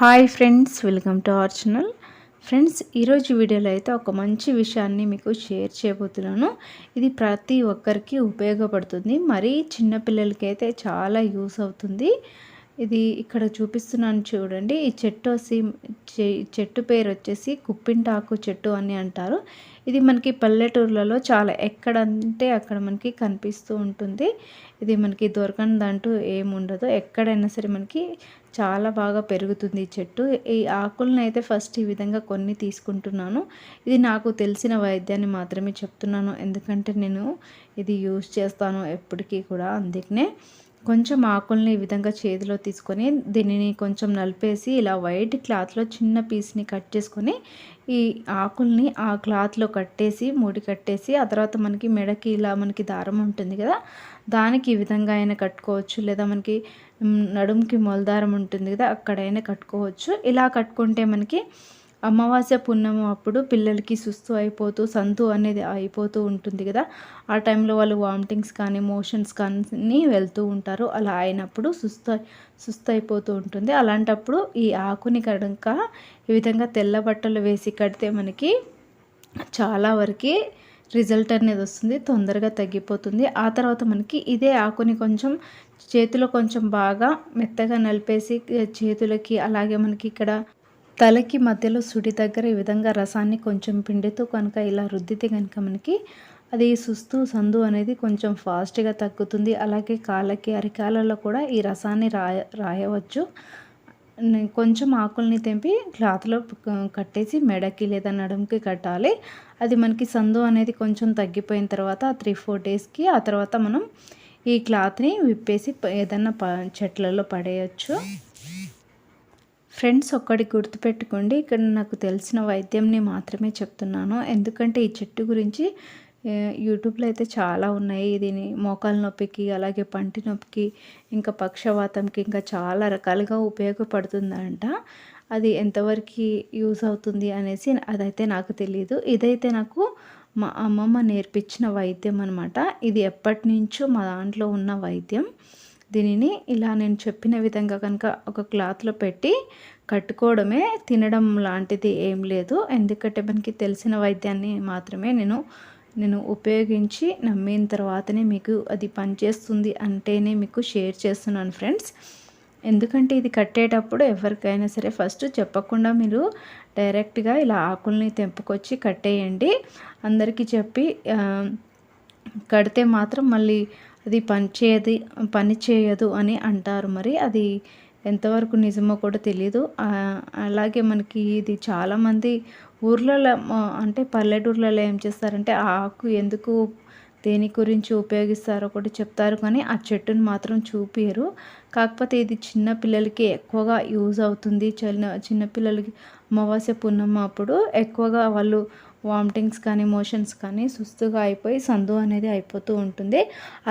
Hi friends welcome to our channel. Friends ఈరోజు వీడియోలో అయితే ఒక మంచి విషయాన్ని మీకు షేర్ చేయబోతున్నాను. ఇది ప్రతి ఒక్కరికి ఉపయోగపడుతుంది. మరి చిన్నపిల్లలకి అయితే చాలా యూస్ అవుతుంది. ఇది ఇక్కడ చూపిస్తున్నాను చూడండి. ఈ చెట్టు వచ్చి చెట్టు పేరు వచ్చేసి కుప్పింటాకు చెట్టు అని అంటారు. ఇది మనకి పల్లెటూర్లలో చాలా ఎక్కడంటే అక్కడ మనకి కనిపిస్తూ ఉంటుంది. ఇది మనకి దొరకనిదంటూ ఏముండదు. ఎక్కడైనా సరే మనకి చాలా బాగా పెరుగుతుంది ఈ చెట్టు. ఈ ఆకులను అయితే ఫస్ట్ ఈ విధంగా కొన్ని తీసుకుంటున్నాను. ఇది నాకు తెలిసిన వైద్యాన్ని మాత్రమే చెప్తున్నాను. ఎందుకంటే నేను ఇది యూజ్ చేస్తాను ఎప్పటికీ కూడా అందుకనే. కొంచెం ఆకుల్ని ఈ విధంగా చేతిలో తీసుకొని దీనిని కొంచెం నలిపేసి ఇలా వైట్ క్లాత్లో చిన్న పీస్ని కట్ చేసుకొని ఈ ఆకుల్ని ఆ క్లాత్లో కట్టేసి ముడి కట్టేసి ఆ తర్వాత మనకి మెడకి ఇలా మనకి దారం ఉంటుంది కదా దానికి ఈ విధంగా అయినా కట్టుకోవచ్చు. లేదా మనకి నడుముకి మొలదారం ఉంటుంది కదా అక్కడైనా కట్టుకోవచ్చు. ఇలా కట్టుకుంటే మనకి అమావాస్య పున్నము అప్పుడు పిల్లలకి సుస్తు అయిపోతూ సంతు అనేది అయిపోతూ ఉంటుంది కదా. ఆ టైంలో వాళ్ళు వామిటింగ్స్ కానీ మోషన్స్ కానీ వెళ్తూ ఉంటారు. అలా అయినప్పుడు సుస్తు సుస్తు అయిపోతూ ఉంటుంది. అలాంటప్పుడు ఈ ఆకుని కనుక ఈ విధంగా తెల్ల బట్టలు వేసి కడితే మనకి చాలా వరకు రిజల్ట్ అనేది వస్తుంది. తొందరగా తగ్గిపోతుంది. ఆ తర్వాత మనకి ఇదే ఆకుని కొంచెం చేతిలో కొంచెం బాగా మెత్తగా నలిపేసి చేతులకి అలాగే మనకి ఇక్కడ తలకి మధ్యలో సుడి దగ్గర ఈ విధంగా రసాన్ని కొంచెం పిండితో కనుక ఇలా రుద్దితే కనుక మనకి అది సుస్తు సందు అనేది కొంచెం ఫాస్ట్గా తగ్గుతుంది. అలాగే కాళ్ళకి అరికాలలో కూడా ఈ రసాన్ని రాయ రాయవచ్చు. కొంచెం ఆకుల్ని తెంపి క్లాత్లో కట్టేసి మెడకి లేదా నడుముకి కట్టాలి. అది మనకి సందు అనేది కొంచెం తగ్గిపోయిన తర్వాత త్రీ ఫోర్ డేస్కి ఆ తర్వాత మనం ఈ క్లాత్ని విప్పేసి ఏదన్నా ప చెట్లలో పడేయచ్చు. ఫ్రెండ్స్ ఒక్కటి గుర్తుపెట్టుకోండి ఇక్కడ నాకు తెలిసిన వైద్యంని మాత్రమే చెప్తున్నాను. ఎందుకంటే ఈ చెట్టు గురించి యూట్యూబ్లో అయితే చాలా ఉన్నాయి. దీని మోకాల నొప్పికి అలాగే పంటి నొప్పికి ఇంకా పక్షవాతంకి ఇంకా చాలా రకాలుగా ఉపయోగపడుతుందంట. అది ఎంతవరకు యూజ్ అవుతుంది అనేసి అదైతే నాకు తెలియదు ఇదైతే నాకు మా అమ్మమ్మ నేర్పించిన వైద్యం అనమాట ఇది ఎప్పటి నుంచో మా దాంట్లో ఉన్న వైద్యం. దీనిని ఇలా నేను చెప్పిన విధంగా కనుక ఒక క్లాత్లో పెట్టి కట్టుకోవడమే తినడం లాంటిది ఏం లేదు. ఎందుకంటే మనకి తెలిసిన వైద్యాన్ని మాత్రమే నేను నేను ఉపయోగించి నమ్మిన తర్వాతనే మీకు అది పనిచేస్తుంది అంటేనే మీకు షేర్ చేస్తున్నాను ఫ్రెండ్స్. ఎందుకంటే ఇది కట్టేటప్పుడు ఎవరికైనా సరే ఫస్ట్ చెప్పకుండా మీరు డైరెక్ట్గా ఇలా ఆకుల్ని తెంపుకొచ్చి కట్టేయండి. అందరికీ చెప్పి కడితే మాత్రం మళ్ళీ అది పనిచేయదు పని చేయదు అని అంటారు. మరి అది ఎంతవరకు నిజమో కూడా తెలియదు అలాగే మనకి ఇది చాలామంది ఊర్లలో అంటే పల్లెటూర్లలో ఏం చేస్తారంటే ఆ ఆకు ఎందుకు దేని గురించి ఉపయోగిస్తారో కూడా చెప్తారు. కానీ ఆ చెట్టును మాత్రం చూపించరు కాకపోతే ఇది చిన్న పిల్లలకి ఎక్కువగా యూజ్ అవుతుంది. చిన్న చిన్నపిల్లలకి అమావాస్య పున్నమ్మ అప్పుడు ఎక్కువగా వాళ్ళు వామిటింగ్స్ కానీ మోషన్స్ కానీ సుస్తుగా అయిపోయి సందు అనేది అయిపోతూ ఉంటుంది.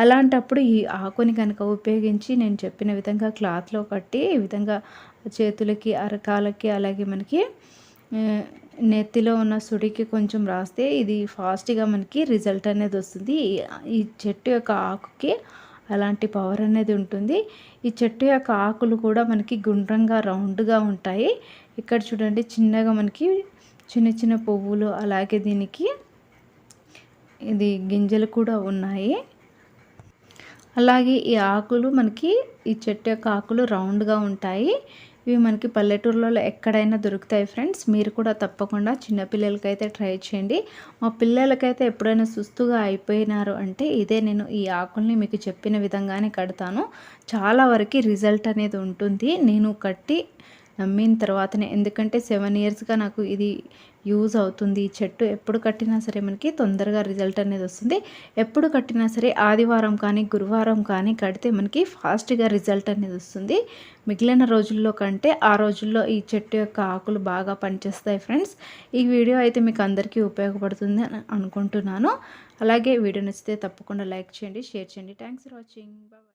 అలాంటప్పుడు ఈ ఆకుని కనుక ఉపయోగించి నేను చెప్పిన విధంగా క్లాత్లో కట్టి ఈ విధంగా చేతులకి అరకాలకి అలాగే మనకి నెత్తిలో ఉన్న సుడికి కొంచెం రాస్తే ఇది ఫాస్ట్గా మనకి రిజల్ట్ అనేది వస్తుంది. ఈ చెట్టు యొక్క ఆకుకి అలాంటి పవర్ అనేది ఉంటుంది. ఈ చెట్టు యొక్క ఆకులు కూడా మనకి గుండ్రంగా రౌండ్గా ఉంటాయి. ఇక్కడ చూడండి చిన్నగా మనకి చిన్న చిన్న పువ్వులు అలాగే దీనికి ఇది గింజలు కూడా ఉన్నాయి. అలాగే ఈ ఆకులు మనకి ఈ చెట్టు యొక్క ఆకులు రౌండ్గా ఉంటాయి. ఇవి మనకి పల్లెటూరులలో ఎక్కడైనా దొరుకుతాయి ఫ్రెండ్స్. మీరు కూడా తప్పకుండా చిన్నపిల్లలకైతే ట్రై చేయండి. మా పిల్లలకైతే ఎప్పుడైనా సుస్తుగా అయిపోయినారు అంటే ఇదే నేను ఈ ఆకుల్ని మీకు చెప్పిన విధంగానే కడతాను. చాలా వరకు రిజల్ట్ అనేది ఉంటుంది. నేను కట్టి నమ్మిన తర్వాతనే. ఎందుకంటే సెవెన్ ఇయర్స్గా నాకు ఇది యూజ్ అవుతుంది. ఈ చెట్టు ఎప్పుడు కట్టినా సరే మనకి తొందరగా రిజల్ట్ అనేది వస్తుంది. ఎప్పుడు కట్టినా సరే ఆదివారం కానీ గురువారం కానీ కడితే మనకి ఫాస్ట్గా రిజల్ట్ అనేది వస్తుంది. మిగిలిన రోజుల్లో కంటే ఆ రోజుల్లో ఈ చెట్టు యొక్క ఆకులు బాగా పనిచేస్తాయి ఫ్రెండ్స్. ఈ వీడియో అయితే మీకు అందరికీ ఉపయోగపడుతుంది అని అనుకుంటున్నాను. అలాగే వీడియో నచ్చితే తప్పకుండా లైక్ చేయండి షేర్ చేయండి. Thanks for watching. బాయ్